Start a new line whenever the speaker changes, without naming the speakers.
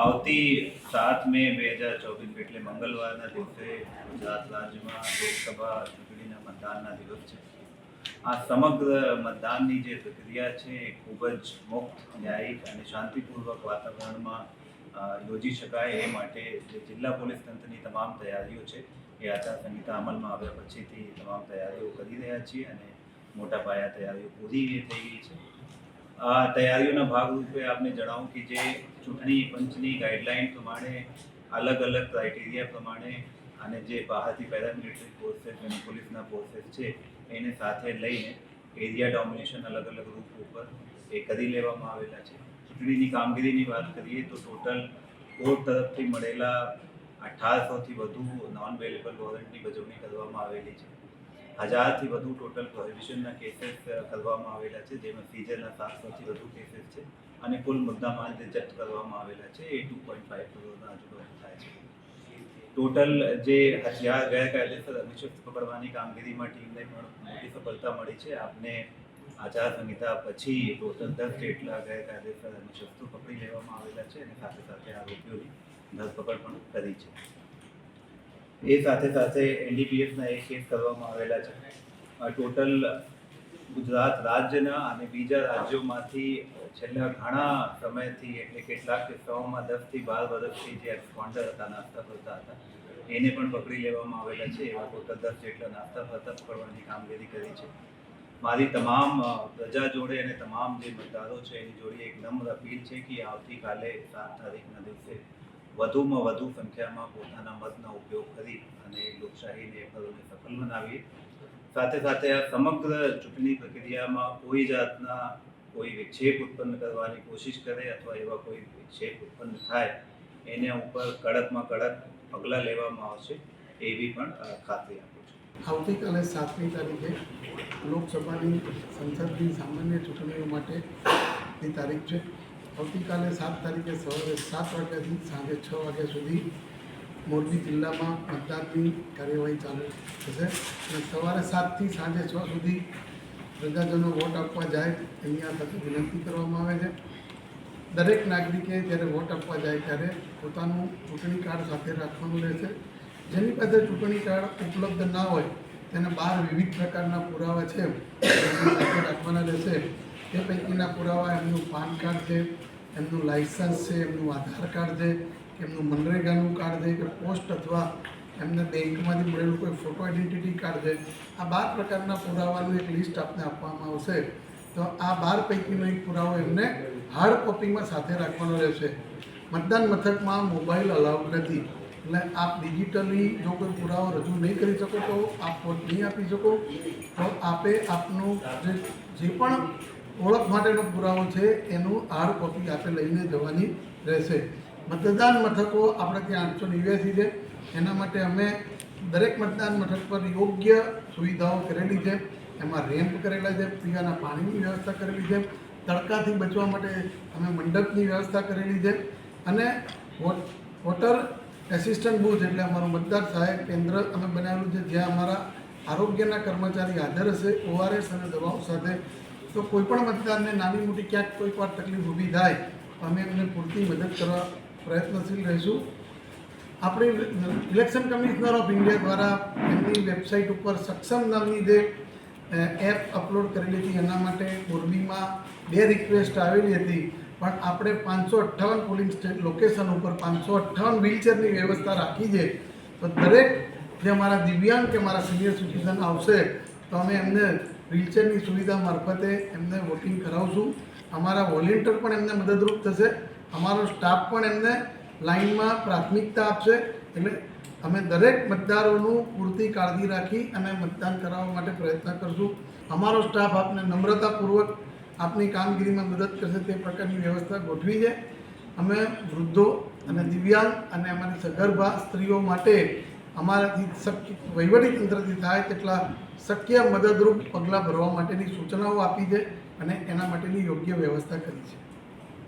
આવતી સાત મે બે હજાર ચોવીસ એટલે મંગળવારના દિવસે ગુજરાત રાજ્યમાં લોકસભા ચૂંટણીના મતદાનના દિવસ છે. આ સમગ્ર મતદાનની જે પ્રક્રિયા છે એ ખૂબ જ મુક્ત, ન્યાયિક અને શાંતિપૂર્વક વાતાવરણમાં યોજી શકાય એ માટે જે જિલ્લા પોલીસ તંત્રની તમામ તૈયારીઓ છે એ આચારસંહિતા અમલમાં આવ્યા પછીથી તમામ તૈયારીઓ કરી રહ્યા છીએ અને મોટા પાયા તૈયારીઓ પૂરી થઈ ગઈ છે. આ તૈયારીઓના ભાગરૂપે આપને જણાવું કે જે ચૂંટણી પંચની ગાઈડલાઈન પ્રમાણે, અલગ અલગ ક્રાઇટેરિયા પ્રમાણે અને જે બહારથી પેરામિલિટરી ફોર્સેસ અને પોલીસના ફોર્સેસ છે, એને સાથે લઈને એરિયા ડોમિનેશન અલગ અલગ રૂપ ઉપર એ કરી લેવામાં આવેલા છે. ચૂંટણીની કામગીરીની વાત કરીએ તો ટોટલ કોર્ટ તરફથી મળેલા અઢારસોથી વધુ નોન વેલેબલ વોરંટની બજવણી કરવામાં આવેલી છે. હજારથી વધુ ટોટલ પ્રોહિબિશનના કેસીસ કરવામાં આવેલા છે, જેમાં સીઝરના સાતસોથી વધુ કેસીસ છે અને કુલ મુદ્દામાલ જે જપ્ત કરવામાં આવેલા છે, એ ટુ પોઈન્ટ ફાઇવ કરોડના આજુબાજુ થાય છે. ટોટલ જે હથિયાર, ગેરકાયદેસર અભિષેક પકડવાની કામગીરીમાં ટીમને પણ મોટી સફળતા મળી છે. આપને આચાર સંહિતા પછી ટોટલ દસ જેટલા ગેરકાયદેસર અનિશ્ચિતો પકડી લેવામાં આવેલા છે અને સાથે સાથે આરોપીઓની ધરપકડ પણ કરી છે. એ સાથે સાથે એનડીપીએફના એક કેસ કરવામાં આવેલા છે. ટોટલ ગુજરાત રાજ્યના અને બીજા રાજ્યોમાંથી છેલ્લા ઘણા સમયથી એટલે કેટલાક કિસ્સાઓમાં દસથી બાર વર્ષથી જે એક્સપોન્ડર હતા, નાસ્તા કરતા હતા, એને પણ પકડી લેવામાં આવેલા છે. એવા ટોટલ દસ જેટલા નાસ્તા ફરતા પકડવાની કામગીરી કરી છે. મારી તમામ પ્રજા જોડે અને તમામ જે મતદારો છે, એની જોડે એક નમ્ર અપીલ છે કે આવતીકાલે સાત તારીખના દિવસે વધુમાં વધુ સંખ્યામાં પોતાના મતનો ઉપયોગ કરી અને લોકશાહીને પર્વને સફળ બનાવીએ. સાથે સાથે આ સમગ્ર ચૂંટણી પ્રક્રિયામાં કોઈ જાતના કોઈ વિક્ષેપ ઉત્પન્ન કરવાની કોશિશ કરે અથવા એવા કોઈ વિક્ષેપ ઉત્પન્ન થાય, એના ઉપર કડકમાં કડક પગલાં લેવામાં આવશે એવી પણ ખાતરી આપું છું.
આવતીકાલે સાતમી તારીખે લોકસભાની સંસદની સામાન્ય ચૂંટણીઓ માટેની તારીખ છે. આવતીકાલે સાત તારીખે સવારે સાત વાગ્યાથી સાંજે છ વાગ્યા સુધી મોરબી જિલ્લામાં મતદાનની કાર્યવાહી ચાલુ થશે. અને સવારે સાતથી સાંજે છ સુધી પ્રજાજનો વોટ આપવા જાય એની આ વિનંતી કરવામાં આવે છે. દરેક નાગરિકે જ્યારે વોટ આપવા જાય ત્યારે પોતાનું ચૂંટણી કાર્ડ સાથે રાખવાનું રહેશે. જેની પાસે ચૂંટણી કાર્ડ ઉપલબ્ધ ના હોય તેને બહાર વિવિધ પ્રકારના પુરાવા છે રાખવાના રહેશે. તે પૈકીના પુરાવા એમનું પાન કાર્ડ છે એમનું લાઇસન્સ છે, એમનું આધાર કાર્ડ છે, એમનું મનરેગાનું કાર્ડ છે, કે પોસ્ટ અથવા એમને બેંકમાંથી મળેલું કોઈ ફોટો આઈડેન્ટિટી કાર્ડ છે, આ બાર પ્રકારના પુરાવાનું એક લિસ્ટ આપને આપવામાં આવશે. તો આ બાર પૈકીનો એક પુરાવો એમને હાર્ડ કોપીમાં સાથે રાખવાનો રહેશે. મતદાન મથકમાં મોબાઈલ અલાઉડ નથી. એટલે આપ ડિજિટલી જો કોઈ પુરાવો રજૂ નહીં કરી શકો તો આપ વોટ નહીં આપી શકો. તો આપે આપનું જે જે પણ ઓળખ માટેનો પુરાવો છે, એનું હાર્ડ કોપી આપે લઈને જવાની રહેશે. મતદાન મથકો આપણે ત્યાં આઠસો નેવ્યાસી છે. એના માટે અમે દરેક મતદાન મથક પર યોગ્ય સુવિધાઓ કરેલી છે. એમાં રેમ્પ કરેલા છે, પીવાના પાણીની વ્યવસ્થા કરેલી છે. તડકાથી બચવા માટે અમે મંડપની વ્યવસ્થા કરેલી છે. અને વોટ, વોટર એસિસ્ટન્ટ બુથ એટલે અમારું મતદાર સહાયક કેન્દ્ર અમે બનાવેલું છે, જ્યાં અમારા આરોગ્યના કર્મચારી હાજર હશે, ઓઆરએસ અને દવાઓ સાથે તો કોઈ પણ મતદારને નાની મોટી ક્યાંક કોઈક વાર તકલીફ ઊભી થાય, અમે એમને પૂરતી મદદ કરવા પ્રયત્નશીલ રહીશું. આપણે ઇલેક્શન કમિશનર ઓફ ઇન્ડિયા દ્વારા એમની વેબસાઇટ ઉપર સક્ષમ નામની જે એપ અપલોડ કરેલી હતી, એના માટે મોરબીમાં બે રિક્વેસ્ટ આવેલી હતી. પણ આપણે પાંચસો અઠ્ઠાવન પોલિંગ સ્ટેટ લોકેશન ઉપર પાંચસો અઠ્ઠાવન વ્હીલચેરની વ્યવસ્થા રાખી છે. તો દરેક જે અમારા દિવ્યાંગ કે મારા સિનિયર સિટીઝન આવશે, તો અમે એમને વ્હીલચેરની સુવિધા મારફતે એમને વોટિંગ કરાવશું. અમારા વોલેન્ટિયર પણ એમને મદદરૂપ થશે. અમારો સ્ટાફ પણ એમને લાઇનમાં પ્રાથમિકતા આપશે. એટલે અમે દરેક મતદારોનું પૂરતી કાળજી રાખી અને મતદાન કરાવવા માટે પ્રયત્ન કરશું. અમારો સ્ટાફ આપને નમ્રતાપૂર્વક આપની કામગીરીમાં મદદ કરશે. તે પ્રકારની વ્યવસ્થા ગોઠવી છે. અમે વૃદ્ધો અને દિવ્યાંગ અને અમારી સગર્ભા સ્ત્રીઓ માટે અમારાથી શક્ય, વહીવટી તંત્રથી થાય તેટલા શક્ય મદદરૂપ પગલાં ભરવા માટેની સૂચનાઓ આપી છે અને એના માટેની યોગ્ય વ્યવસ્થા કરી છે.